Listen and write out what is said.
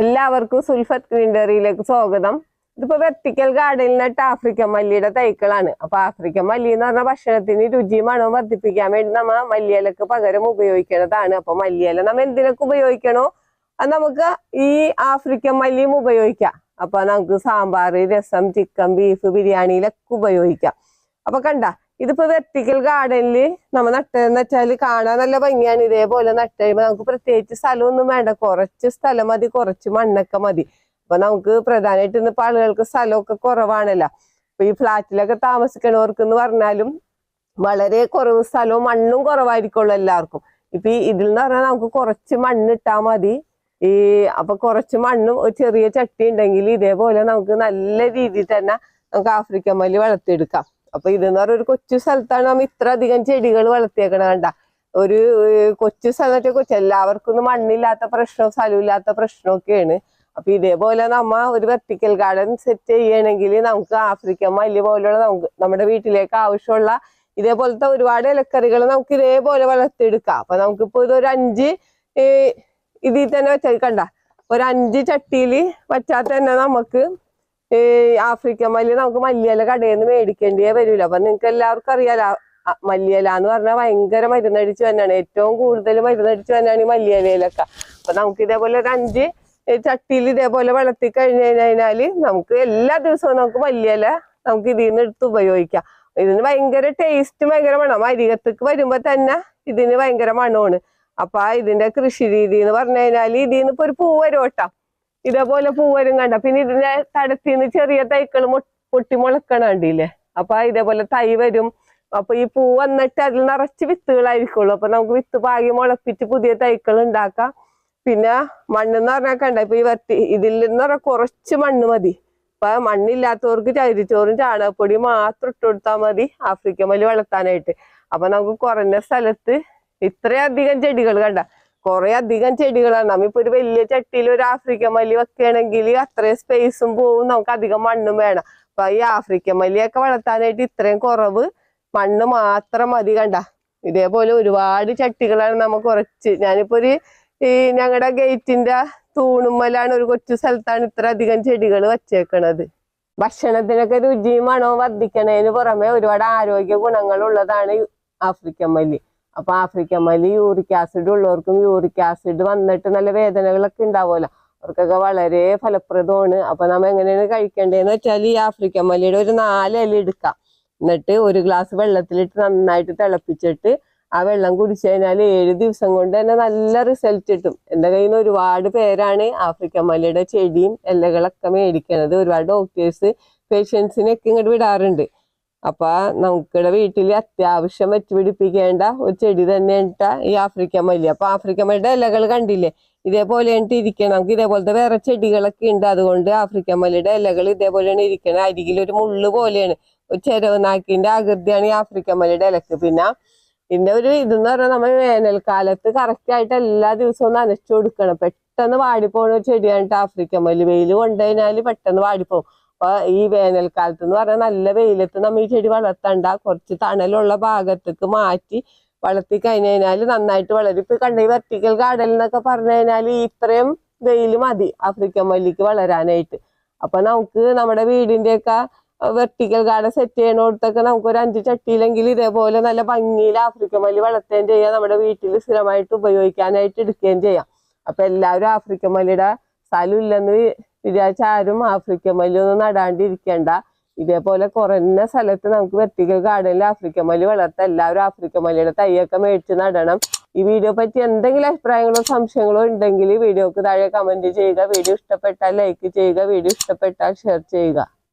എല്ലാവർക്കും സുൽഫത്ത് ഗ്രീൻഡറിയിലേക്ക് സ്വാഗതം. ഇതിപ്പോ വെർട്ടിക്കൽ ഗാർഡനിൽ നട്ട് ആഫ്രിക്കൻ മല്ലിയുടെ തൈക്കളാണ്. അപ്പൊ ആഫ്രിക്കൻ മല്ലി എന്ന് പറഞ്ഞ ഭക്ഷണത്തിന് രുചിയും മണവും വർദ്ധിപ്പിക്കാൻ വേണ്ടി നമ്മ മല്ലിയിലക്ക് പകരം ഉപയോഗിക്കുന്നതാണ്. അപ്പൊ മല്ലിയില നമ്മ എന്തിനൊക്കെ ഉപയോഗിക്കണോ? അത് നമുക്ക് ഈ ആഫ്രിക്കൻ മല്ലിയും ഉപയോഗിക്കാം. അപ്പൊ നമുക്ക് സാമ്പാർ രസം ചിക്കൻ ബീഫ് ബിരിയാണിയിലൊക്കെ ഉപയോഗിക്കാം. അപ്പൊ കണ്ട ഇതിപ്പോ വെർട്ടിക്കൽ ഗാർഡനിൽ നമ്മ നട്ടതെന്ന് വെച്ചാൽ കാണാൻ നല്ല ഭംഗിയാണ്. ഇതേപോലെ നട്ട് കഴിയുമ്പോ നമുക്ക് പ്രത്യേകിച്ച് സ്ഥലമൊന്നും വേണ്ട. കുറച്ച് സ്ഥലം മതി കുറച്ച് മണ്ണൊക്കെ മതി. അപ്പൊ നമുക്ക് പ്രധാനമായിട്ട് ഇന്നിപ്പോ ആളുകൾക്ക് സ്ഥലമൊക്കെ കുറവാണല്ലോ. അപ്പൊ ഈ ഫ്ലാറ്റിലൊക്കെ താമസിക്കണവർക്ക് എന്ന് പറഞ്ഞാലും വളരെ കുറവ് സ്ഥലവും മണ്ണും കുറവായിരിക്കുള്ളൂ എല്ലാവർക്കും. ഇപ്പൊ ഇതിൽ എന്ന് പറഞ്ഞാൽ നമുക്ക് കുറച്ച് മണ്ണ് ഇട്ടാ മതി. ഈ അപ്പൊ കുറച്ച് മണ്ണും ഒരു ചെറിയ ചട്ടി ഉണ്ടെങ്കിൽ ഇതേപോലെ നമുക്ക് നല്ല രീതിയിൽ തന്നെ നമുക്ക് ആഫ്രിക്കൻ മല്ലി വളർത്തിയെടുക്കാം. അപ്പൊ ഇതെന്ന് പറഞ്ഞ ഒരു കൊച്ചു സ്ഥലത്താണ് നമ്മ ഇത്ര അധികം ചെടികൾ വളർത്തിയേക്കണ കണ്ട. ഒരു കൊച്ചു കൊച്ചു സ്ഥലത്തെ കൊച്ചു എല്ലാവർക്കും ഒന്നും മണ്ണില്ലാത്ത പ്രശ്നവും സ്ഥലമില്ലാത്ത പ്രശ്നമൊക്കെയാണ്. അപ്പൊ ഇതേപോലെ നമ്മ ഒരു വെർട്ടിക്കൽ ഗാർഡൻ സെറ്റ് ചെയ്യണമെങ്കിൽ നമുക്ക് ആഫ്രിക്കൻ മല്ലി പോലുള്ള നമുക്ക് നമ്മുടെ വീട്ടിലേക്ക് ആവശ്യമുള്ള ഇതേപോലത്തെ ഒരുപാട് ഇലക്കറികൾ നമുക്ക് ഇതേപോലെ വളർത്തിയെടുക്കാം. അപ്പൊ നമുക്കിപ്പോ ഇതൊരു അഞ്ച് ഇതിൽ തന്നെ വെച്ചാൽ കണ്ട. ഒരു അഞ്ച് ചട്ടിയിൽ വച്ചാൽ തന്നെ നമുക്ക് ഈ ആഫ്രിക്കൻ മല്ലി നമുക്ക് മല്ലിയില കടയിൽ നിന്ന് മേടിക്കേണ്ടിയേ വരില്ല അപ്പൊ നിങ്ങൾക്ക് എല്ലാവർക്കും അറിയാലോ മല്ലിയില എന്ന് പറഞ്ഞാൽ ഭയങ്കര മരുന്നടിച്ചു തന്നെയാണ് ഏറ്റവും കൂടുതൽ മരുന്നടിച്ചു തന്നെയാണ് ഈ മല്ലിയിലയിലൊക്കെ അപ്പൊ നമുക്ക് ഇതേപോലെ ഒരു അഞ്ച് ചട്ടിയിൽ ഇതേപോലെ വളർത്തി കഴിഞ്ഞു കഴിഞ്ഞാൽ നമുക്ക് എല്ലാ ദിവസവും നമുക്ക് മല്ലിയില നമുക്ക് ഇതിൽ നിന്ന് എടുത്ത് ഉപയോഗിക്കാം. ഇതിന് ഭയങ്കര ടേസ്റ്റ് ഭയങ്കര മണം അരികത്തേക്ക് വരുമ്പോ തന്നെ ഇതിന് ഭയങ്കര മണമാണ്. അപ്പൊ ഇതിന്റെ കൃഷി രീതി എന്ന് പറഞ്ഞു കഴിഞ്ഞാൽ ഇതിൽ നിന്ന് ഇപ്പൊ ഒരു പൂ ഇതേപോലെ പൂവരും കണ്ട. പിന്നെ ഇതിന്റെ തടത്തിന്ന് ചെറിയ തൈകൾ പൊട്ടി മുളക്കണ കണ്ടില്ലേ? അപ്പൊ ഇതേപോലെ തൈ വരും. അപ്പൊ ഈ പൂ വന്നിട്ട് അതിൽ നിറച്ച് വിത്തുകളായിരിക്കുള്ളൂ. അപ്പൊ നമുക്ക് വിത്ത് പാകി മുളപ്പിച്ച് പുതിയ തൈകൾ ഉണ്ടാക്കാം. പിന്നെ മണ്ണെന്ന് പറഞ്ഞാൽ കണ്ട ഇപ്പൊ ഈ വത്തി ഇതിൽ നിന്ന് പറഞ്ഞാൽ കുറച്ച് മണ്ണ് മതി. ഇപ്പൊ മണ്ണില്ലാത്തവർക്ക് ചരിച്ചോറും ചാണകപ്പൊടിയും മാത്രം ഇട്ട് കൊടുത്താൽ മതി. ആഫ്രിക്കൻ മല്ലി വളർത്താനായിട്ട്. അപ്പൊ നമുക്ക് കുറഞ്ഞ സ്ഥലത്ത് ഇത്രയധികം ചെടികൾ കണ്ട. കുറെ അധികം ചെടികളാണ്. നമ്മിപ്പോ ഒരു വലിയ ചട്ടിയിൽ ഒരു ആഫ്രിക്കൻ മല്ലി വെക്കുകയാണെങ്കിൽ അത്രയും സ്പേസും പോവും നമുക്ക് അധികം മണ്ണും വേണം. അപ്പൊ ഈ ആഫ്രിക്കൻ മല്ലിയൊക്കെ വളർത്താനായിട്ട് ഇത്രയും കുറവ് മണ്ണ് മാത്രം മതി കണ്ട. ഇതേപോലെ ഒരുപാട് ചട്ടികളാണ് നമ്മ കുറച്ച്. ഞാനിപ്പോ ഒരു ഈ ഞങ്ങളുടെ ഗേറ്റിന്റെ തൂണുമ്മലാണ് ഒരു കൊച്ചു സ്ഥലത്താണ് ഇത്ര അധികം ചെടികൾ വച്ചേക്കണത്. ഭക്ഷണത്തിനൊക്കെ രുചിയും മണവും വർദ്ധിക്കണതിന് പുറമെ ഒരുപാട് ആരോഗ്യ ഗുണങ്ങളുള്ളതാണ് ആഫ്രിക്കൻ മല്ലി. അപ്പൊ ആഫ്രിക്കൻ മല്ലി യൂറിക് ആസിഡ് ഉള്ളവർക്കും യൂറിക് ആസിഡ് വന്നിട്ട് നല്ല വേദനകളൊക്കെ ഉണ്ടാവുമല്ലോ. അവർക്കൊക്കെ വളരെ ഫലപ്രദമാണ്. അപ്പൊ നമ്മ എങ്ങനെയാണ് കഴിക്കേണ്ടതെന്ന് വെച്ചാൽ ഈ ആഫ്രിക്കൻ മല്ലിയുടെ ഒരു നാല് ഇല എടുക്കാം. എന്നിട്ട് ഒരു ഗ്ലാസ് വെള്ളത്തിലിട്ട് നന്നായിട്ട് തിളപ്പിച്ചിട്ട് ആ വെള്ളം കുടിച്ചു കഴിഞ്ഞാൽ ഏഴ് ദിവസം കൊണ്ട് തന്നെ നല്ല റിസൾട്ട് കിട്ടും. എന്റെ കയ്യിൽ നിന്ന് ഒരുപാട് പേരാണ് ആഫ്രിക്കൻ മല്ലിയുടെ ചെടിയും ഇലകളൊക്കെ മേടിക്കണത്. ഒരുപാട് ഡോക്ടേഴ്സ് പേഷ്യൻസിനെയൊക്കെ ഇങ്ങോട്ട് വിടാറുണ്ട്. അപ്പൊ നമുക്കിടെ വീട്ടിൽ അത്യാവശ്യം വെച്ച് പിടിപ്പിക്കേണ്ട ഒരു ചെടി തന്നെയാണ് ഈ ആഫ്രിക്കൻ മല്ലി. അപ്പൊ ആഫ്രിക്കൻ മല്ലിയുടെ ഇലകൾ കണ്ടില്ലേ? ഇതേപോലെ ഇരിക്കണം. നമുക്ക് ഇതേപോലത്തെ വേറെ ചെടികളൊക്കെ ഉണ്ട്. അതുകൊണ്ട് ആഫ്രിക്കൻ മല്ലിയുടെ ഇലകൾ ഇതേപോലെയാണ് ഇരിക്കണം അരികിൽ ഒരു മുള്ള് പോലെയാണ്. ഒരു ചെരവ് നാക്കിന്റെ ആകൃതിയാണ് ഈ ആഫ്രിക്കൻ മല്ലിയുടെ ഇലക്ക്. പിന്നെ ഇതിന്റെ ഒരു ഇതെന്ന് പറഞ്ഞാൽ നമ്മൾ വേനൽക്കാലത്ത് കറക്റ്റ് ആയിട്ട് എല്ലാ ദിവസവും നനച്ചു കൊടുക്കണം. പെട്ടെന്ന് വാടിപ്പോണ ഒരു ചെടിയാണ് ആഫ്രിക്കൻ മല്ലി. വെയിൽ കൊണ്ടുകഴിഞ്ഞാൽ പെട്ടെന്ന് വാടിപ്പോകും അപ്പൊ ഈ വേനൽക്കാലത്ത് എന്ന് പറഞ്ഞാൽ നല്ല വെയിലത്ത് നമ്മൾ ഈ ചെടി വളർത്തണ്ട കുറച്ച് തണലുള്ള ഭാഗത്തേക്ക് മാറ്റി വളർത്തി കഴിഞ്ഞു കഴിഞ്ഞാൽ നന്നായിട്ട് വളരും. ഇപ്പൊ കണ്ട ഈ വെർട്ടിക്കൽ ഗാർഡൻ എന്നൊക്കെ പറഞ്ഞു കഴിഞ്ഞാൽ ഇത്രയും വെയിൽ മതി ആഫ്രിക്കൻ മല്ലിക്ക് വളരാനായിട്ട്. അപ്പൊ നമുക്ക് നമ്മുടെ വീടിന്റെ ഒക്കെ വെർട്ടിക്കൽ ഗാർഡൻ സെറ്റ് ചെയ്യണോടത്തൊക്കെ നമുക്ക് ഒരു അഞ്ച് ചട്ടിയിലെങ്കിൽ ഇതേപോലെ നല്ല ഭംഗിയിൽ ആഫ്രിക്കൻ മല്ലി വളർത്തുകയും ചെയ്യാം. നമ്മുടെ വീട്ടിൽ സ്ഥിരമായിട്ട് ഉപയോഗിക്കാനായിട്ട് എടുക്കുകയും ചെയ്യാം. അപ്പൊ എല്ലാവരും ആഫ്രിക്കൻ മല്ലിയുടെ സ്ഥലം ഇല്ലെന്ന് വിചാരിച്ച ആരും ആഫ്രിക്കൻ മല്ലി ഒന്നും നടാണ്ടിരിക്കണ്ട. ഇതേപോലെ കുറഞ്ഞ സ്ഥലത്ത് നമുക്ക് വെർട്ടിക്കൽ ഗാർഡനിൽ ആഫ്രിക്കൻ മല്ലി വളർത്താം. എല്ലാവരും ആഫ്രിക്കൻ മല്ലിയുടെ തൈയൊക്കെ മേടിച്ച് നടണം. ഈ വീഡിയോ പറ്റി എന്തെങ്കിലും അഭിപ്രായങ്ങളോ സംശയങ്ങളോ ഉണ്ടെങ്കിൽ വീഡിയോക്ക് താഴെ കമന്റ് ചെയ്യുക. വീഡിയോ ഇഷ്ടപ്പെട്ടാൽ ലൈക്ക് ചെയ്യുക. വീഡിയോ ഇഷ്ടപ്പെട്ടാൽ ഷെയർ ചെയ്യുക.